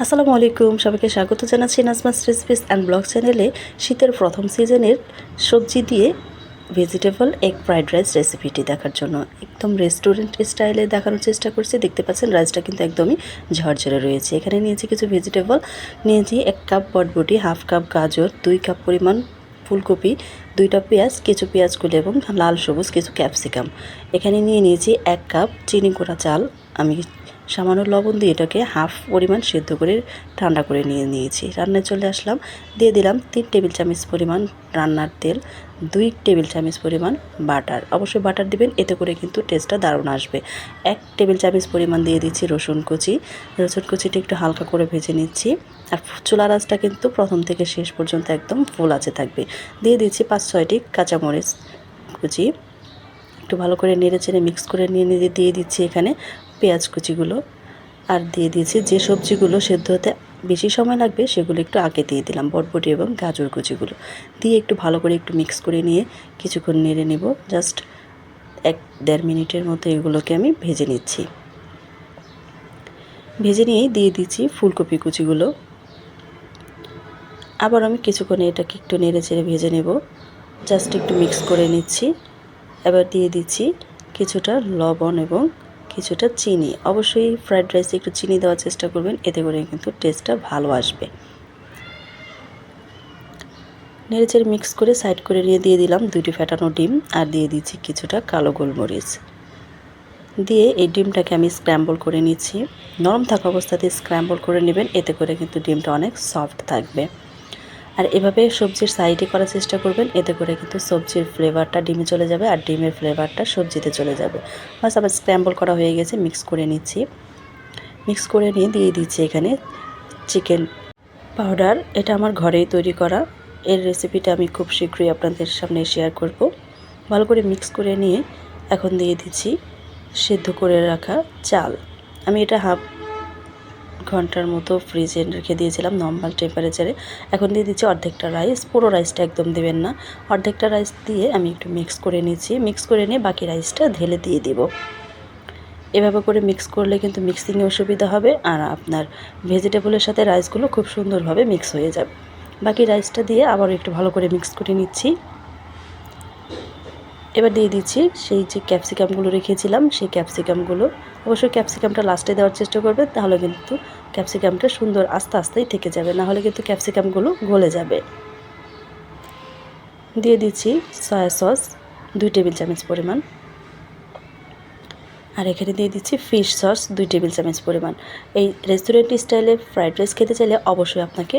আসসালামু আলাইকুম, সবাইকে স্বাগত জানাচ্ছি নাজমাস রেসিপিস অ্যান্ড ব্লগ চ্যানেলে শীতের প্রথম সিজনের সবজি দিয়ে ভেজিটেবল এগ ফ্রাইড রাইস রেসিপিটি দেখার জন্য। একদম রেস্টুরেন্ট স্টাইলে দেখানোর চেষ্টা করছি। দেখতে পাচ্ছেন রাইসটা কিন্তু একদমই ঝরঝরে রয়েছে। এখানে নিয়েছি কিছু ভেজিটেবল নিয়েছি এক কাপ বটবটি হাফ কাপ গাজর, দুই কাপ পরিমাণ ফুলকপি, দুইটা পেঁয়াজ, কিছু পেঁয়াজগুলো এবং লাল সবুজ কিছু ক্যাপসিকাম এখানে নিয়ে নিয়েছি এক কাপ চিনি করা চাল। আমি সামান্য লবণ দিয়ে এটাকে হাফ পরিমাণ সেদ্ধ করে ঠান্ডা করে নিয়ে নিয়েছি। রান্নায় চলে আসলাম। দিয়ে দিলাম তিন টেবিল চামচ পরিমাণ রান্নার তেল, দুই টেবিল চামচ পরিমাণ বাটার। অবশ্যই বাটার দিবেন, এতে করে কিন্তু টেস্টটা দারুণ আসবে। এক টেবিল চামচ পরিমাণ দিয়ে দিচ্ছি রসুন কুচি। রসুন কুচিটা একটু হালকা করে ভেজে নিচ্ছি। আর চুলা রাজটা কিন্তু প্রথম থেকে শেষ পর্যন্ত একদম ফুল আছে থাকবে। দিয়ে দিচ্ছি পাঁচ ছয়টি কাঁচামরিচ কুচি। একটু ভালো করে নেড়ে চেড়ে মিক্স করে নিয়ে নিয়ে দিয়ে দিচ্ছি এখানে। পেঁয়াজ কুচিগুলো আর দিয়ে দিয়েছি। যে সবজিগুলো সেদ্ধ হতে বেশি সময় লাগবে, সেগুলো একটু আগে দিয়ে দিলাম, বটবটি এবং গাজর কুচিগুলো। দিয়ে একটু ভালো করে একটু মিক্স করে নিয়ে কিছুক্ষণ নেড়ে নেব। জাস্ট এক দেড় মিনিটের মতো এগুলোকে আমি ভেজে নিচ্ছি। ভেজে নিয়েই দিয়ে দিচ্ছি ফুলকপি কুচিগুলো। আবার আমি কিছুক্ষণ এটাকে একটু নেড়ে চেড়ে ভেজে নেব। জাস্ট একটু মিক্স করে নিচ্ছি। এবার দিয়ে দিচ্ছি কিছুটা লবণ এবং কিছুটা চিনি। অবশ্যই ফ্রাইড রাইসে একটু চিনি দেওয়ার চেষ্টা করবেন, এতে করে কিন্তু টেস্টটা ভালো আসবে। নেড়েচেড়ে মিক্স করে সাইড করে নিয়ে দিয়ে দিলাম দুটি ফ্যাটানো ডিম আর দিয়ে দিচ্ছি কিছুটা কালো গোলমরিচ। দিয়ে এই ডিমটাকে আমি স্ক্র্যাম্বল করে নিচ্ছি। নরম থাকা অবস্থাতে স্ক্র্যাম্বল করে নেবেন, এতে করে কিন্তু ডিমটা অনেক সফট থাকবে। আর এভাবে সবজির সাইডে করার চেষ্টা করবেন, এতে করে কিন্তু সবজির ফ্লেভারটা ডিমে চলে যাবে আর ডিমের ফ্লেভারটা সবজিতে চলে যাবে। বাস আবার স্ক্র্যাম্বল করা হয়ে গেছে মিক্স করে নিচ্ছি। মিক্স করে নিয়ে দিয়ে দিচ্ছি এখানে চিকেন পাউডার এটা আমার ঘরেই তৈরি করা। এর রেসিপিটা আমি খুব শীঘ্রই আপনাদের সামনে শেয়ার করব। ভালো করে মিক্স করে নিয়ে এখন দিয়ে দিচ্ছি সেদ্ধ করে রাখা চাল। আমি এটা হাফ ঘণ্টার মতো ফ্রিজে রেখে দিয়েছিলাম নর্মাল টেম্পারেচারে এখন দিয়ে দিচ্ছি অর্ধেকটা রাইস পুরো রাইসটা একদম দেবেন না। অর্ধেকটা রাইস দিয়ে আমি একটু মিক্স করে নিচ্ছি। মিক্স করে নিয়ে বাকি রাইসটা ঢেলে দিয়ে দিব। এভাবে করে মিক্স করলে কিন্তু মিক্সিংয়ে অসুবিধা হবে আর আপনার ভেজিটেবলের সাথে রাইসগুলো খুব সুন্দরভাবে মিক্স হয়ে যাবে। বাকি রাইসটা দিয়ে আবার একটু ভালো করে মিক্স করে নিচ্ছি। এবার দিয়ে দিচ্ছি সেই যে ক্যাপসিকামগুলো রেখেছিলাম, সেই ক্যাপসিকামগুলো অবশ্যই ক্যাপসিকামটা লাস্টে দেওয়ার চেষ্টা করবে, তাহলে কিন্তু ক্যাপসিকামটা সুন্দর আস্তে আস্তেই থেকে যাবে, না হলে কিন্তু ক্যাপসিকামগুলো গলে যাবে। দিয়ে দিচ্ছি সয়া সস দুই টেবিল চামচ পরিমাণ। আর এখানে দিয়ে দিচ্ছি ফিশ সস দুই টেবিল চামচ পরিমাণ। এই রেস্টুরেন্ট স্টাইলে ফ্রাইড রাইস খেতে চাইলে অবশ্যই আপনাকে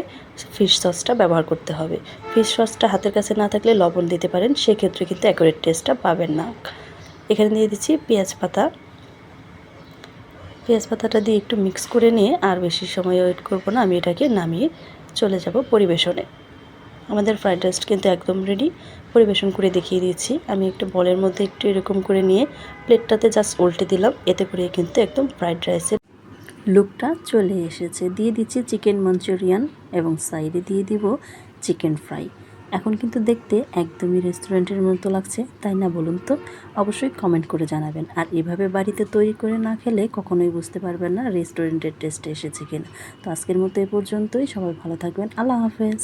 ফিশ সসটা ব্যবহার করতে হবে। ফিশ সসটা হাতের কাছে না থাকলে লবণ দিতে পারেন, সেক্ষেত্রে কিন্তু অ্যাকুরেট টেস্টটা পাবেন না। এখানে দিয়ে দিচ্ছি পেঁয়াজ পাতা। পেঁয়াজ পাতাটা দিয়ে একটু মিক্স করে নিয়ে আর বেশি সময় ওয়েট করব না, আমি এটাকে নামিয়ে চলে যাব পরিবেশনে। আমাদের ফ্রাইড রাইস কিন্তু একদম রেডি পরিবেশন করে দেখিয়ে দিয়েছি। আমি একটু বলের মধ্যে একটু এরকম করে নিয়ে প্লেটটাতে জাস্ট উল্টে দিলাম, এতে করে কিন্তু একদম ফ্রাইড রাইসের লুকটা চলে এসেছে। দিয়ে দিচ্ছি চিকেন মাঞ্চুরিয়ান এবং সাইডে দিয়ে দিব চিকেন ফ্রাই এখন কিন্তু দেখতে একদমই রেস্টুরেন্টের মতো লাগছে, তাই না বলুন তো? অবশ্যই কমেন্ট করে জানাবেন। আর এভাবে বাড়িতে তৈরি করে না খেলে কখনোই বুঝতে পারবেন না রেস্টুরেন্টের টেস্টে এসেছে কিনা। তো আজকের মতো এ পর্যন্তই, সবাই ভালো থাকবেন। আল্লাহ হাফেজ।